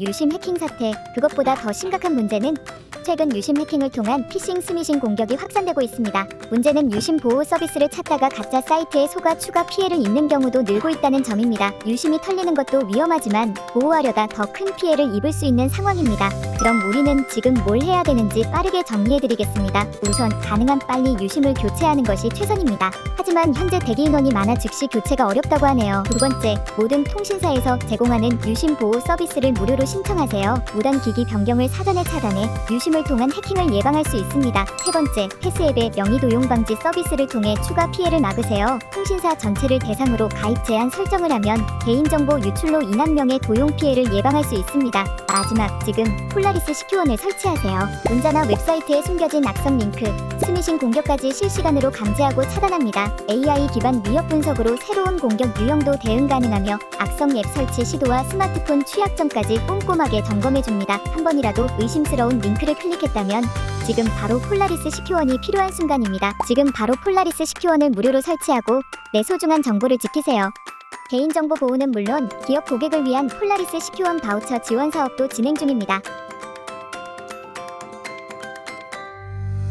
유심 해킹 사태. 그것보다 더 심각한 문제는 최근 유심 해킹을 통한 피싱 스미싱 공격이 확산되고 있습니다. 문제는 유심 보호 서비스를 찾다가 가짜 사이트에 속아 추가 피해를 입는 경우도 늘고 있다는 점입니다. 유심이 털리는 것도 위험하지만 보호하려다 더 큰 피해를 입을 수 있는 상황입니다. 그럼 우리는 지금 뭘 해야 되는지 빠르게 정리해드리겠습니다. 우선 가능한 빨리 유심을 교체하는 것이 최선입니다. 하지만 현재 대기 인원이 많아 즉시 교체가 어렵다고 하네요. 두 번째, 모든 통신사에서 제공하는 유심 보호 서비스를 무료로 신청하세요. 무단 기기 변경을 사전에 차단해 유심을 통한 해킹을 예방할 수 있습니다. 세 번째, 패스앱의 명의 도용 방지 서비스를 통해 추가 피해를 막으세요. 통신사 전체를 대상으로 가입 제한 설정을 하면 개인정보 유출로 인한 명의 도용 피해를 예방할 수 있습니다. 마지막, 지금 폴라리스 시큐원을 설치하세요. 문자나 웹사이트에 숨겨진 악성 링크, 스미싱 공격까지 실시간으로 감지하고 차단합니다. AI 기반 위협 분석으로 새로운 공격 유형도 대응 가능하며 악성 앱 설치 시도와 스마트폰 취약점까지 꼼꼼하게 점검해줍니다. 한 번이라도 의심스러운 링크를 클릭 했다면 지금 바로 폴라리스 시큐원이 필요한 순간입니다. 지금 바로 폴라리스 시큐원을 무료로 설치하고 내 소중한 정보를 지키세요. 개인정보 보호는 물론 기업 고객을 위한 폴라리스 시큐원 바우처 지원 사업도 진행 중입니다.